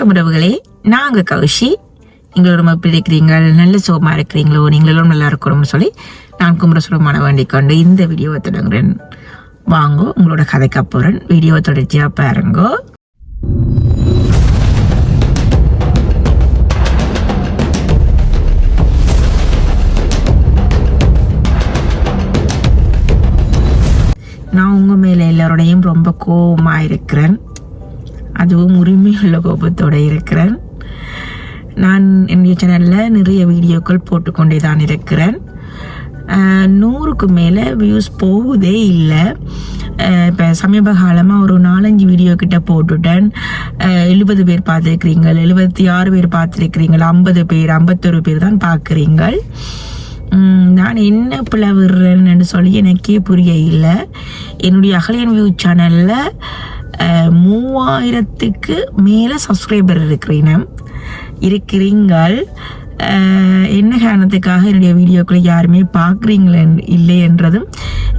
வணக்கம் உறவுகளே. நாங்கள் கௌஷி. நீங்களும் எப்படி இருக்கிறீங்கள் நல்ல சுகமாக இருக்கிறீங்களோ? நீங்களும் நல்லா இருக்கணும்னு சொல்லி நான் குமர சுரமான வேண்டிக் கொண்டு இந்த வீடியோவை தொடங்குறேன். வாங்கோ உங்களோட கதைக்க போகிறேன் வீடியோவை தொடர்ச்சியாக பாருங்கோ. நான் உங்கள் மேலே எல்லாரோடையும் ரொம்ப கோபமாக இருக்கிறேன். அதுவும் உரிமையுள்ள கோபத்தோடு இருக்கிறேன். நான் என்னுடைய சேனலில் நிறைய வீடியோக்கள் போட்டுக்கொண்டே தான் இருக்கிறேன். நூறுக்கு மேலே வியூஸ் போகுதே இல்லை. இப்போ சமீப காலமாக ஒரு நாலஞ்சு வீடியோ கிட்ட போட்டுட்டேன். எழுபது பேர் பார்த்துருக்கிறீங்க எழுபத்தி ஆறு பேர் பார்த்துருக்கிறீங்கள் ஐம்பது பேர் ஐம்பத்தொரு பேர் தான் பார்க்குறீங்கள். நான் என்ன பிளவுறேன்னு சொல்லி எனக்கே புரிய இல்லை. என்னுடைய அகலியன் வியூ சேனலில் மூவாயிரத்துக்கு மேலே சப்ஸ்கிரைபர் இருக்கிறேன் இருக்கிறீங்கள். என்ன காரணத்துக்காக என்னுடைய வீடியோக்களை யாருமே பார்க்குறீங்களே இல்லை என்றதும்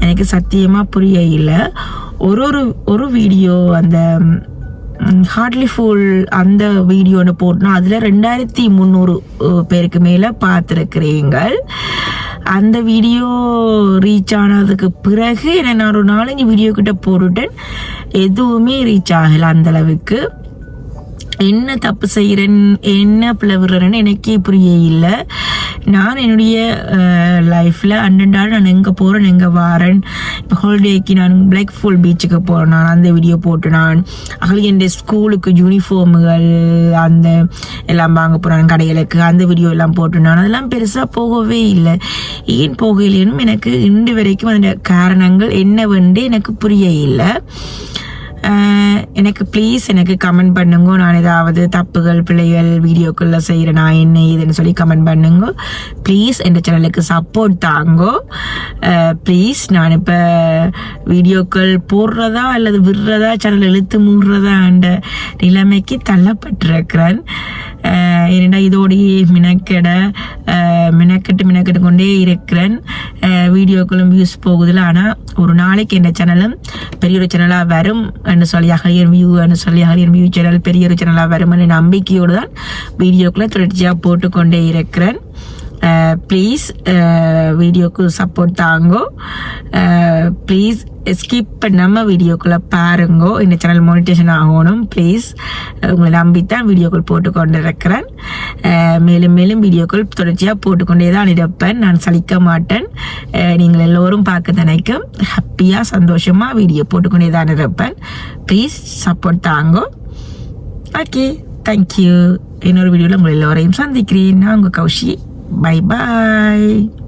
எனக்கு சத்தியமாக புரிய இல்லை ஒரு ஒரு ஒரு வீடியோ அந்த ஹார்ட்லி ஃபுல் அந்த வீடியோன்னு போட்டோன்னா அதில் ரெண்டாயிரத்தி முந்நூறு பேருக்கு மேலே பார்த்துருக்கிறீங்கள். அந்த வீடியோ ரீச் ஆனதுக்கு பிறகு என்ன நான் ஒரு நாலஞ்சு வீடியோ கிட்ட போட்டுட்டேன். எதுவுமே ரீச் ஆகலை அந்த அளவுக்கு. என்ன தப்பு செய்கிறேன் என்ன பிளவுறேன்னு எனக்கே புரிய இல்லை. நான் என்னுடைய லைஃப்பில் அண்டண்டாடு நான் எங்கே போகிறேன் எங்கே வாரேன். இப்போ ஹாலிடேக்கு நான் பிளாக் ஃபுல் பீச்சுக்கு போகிறேன் நான் அந்த வீடியோ போட்டு நான் அகலி என் ஸ்கூலுக்கு யூனிஃபார்முகள் அந்த எல்லாம் வாங்க போகிறேன் கடைகளுக்கு அந்த வீடியோ எல்லாம் போட்டு நான். அதெல்லாம் பெருசாக போகவே இல்லை. ஏன் போகலைன்னு எனக்கு இன்று வரைக்கும் அந்த காரணங்கள் என்னவென்று எனக்கு புரிய இல்லை. எனக்கு ப்ளீஸ் எனக்கு கமெண்ட் பண்ணுங்க. நான் ஏதாவது தப்புகள் பிள்ளைகள் வீடியோக்குள்ளே செய்கிறேன் நான் என்ன இதுன்னு சொல்லி கமெண்ட் பண்ணுங்க. ப்ளீஸ் என் சேனலுக்கு சப்போர்ட் தாங்கோ. ப்ளீஸ் நான் இப்போ வீடியோக்கள் போடுறதா அல்லது விடுறதா சேனல் இழுத்து மூடுறதா என்ற நிலைமைக்கு தள்ளப்பட்டிருக்கிறேன். ஏன்னா இதோடைய மினக்கெட மினக்கெட்டு மினக்கெட்டு கொண்டே இருக்கிறேன். வீடியோக்களும் வியூஸ் போகுதுல. ஆனால் ஒரு நாளைக்கு என் சேனலும் பெரிய ஒரு சேனலாக வரும் என்று சொல்லி அகலியன் வியூ என்று சொல்லி அகலியன் வியூ சேனல் பெரிய ஒரு சேனலாக வரும் என்ற நம்பிக்கையோடு தான் வீடியோக்களை தொடர்ச்சியாக போட்டுக்கொண்டே இருக்கிறேன். ப்ளீஸ் வீடியோக்கு சப்போர்ட் தாங்கோ. ப்ளீஸ் ஸ்கிப் பண்ணாமல் வீடியோக்குள்ளே பாருங்கோ. இந்த சேனல் மோனிட்டேஷன் ஆகணும் ப்ளீஸ் uh, உங்களை நம்பித்தான் வீடியோக்கள் போட்டுக்கொண்டு இருக்கிறேன். Uh, மேலும் மேலும் வீடியோக்கள் தொடர்ச்சியாக போட்டுக்கொண்டே தான் இருப்பேன். நான் சலிக்க மாட்டேன். Uh, நீங்கள் எல்லோரும் பார்க்க நினைக்கும் ஹாப்பியாக சந்தோஷமாக வீடியோ போட்டுக்கொண்டே தான் இருப்பேன். ப்ளீஸ் சப்போர்ட் தாங்கோ. ஓகே தேங்க்யூ இன்னொரு வீடியோவில் உங்கள் எல்லோரையும் சந்திக்கிறேன். நான் உங்கள் கௌஷி. Bye-bye!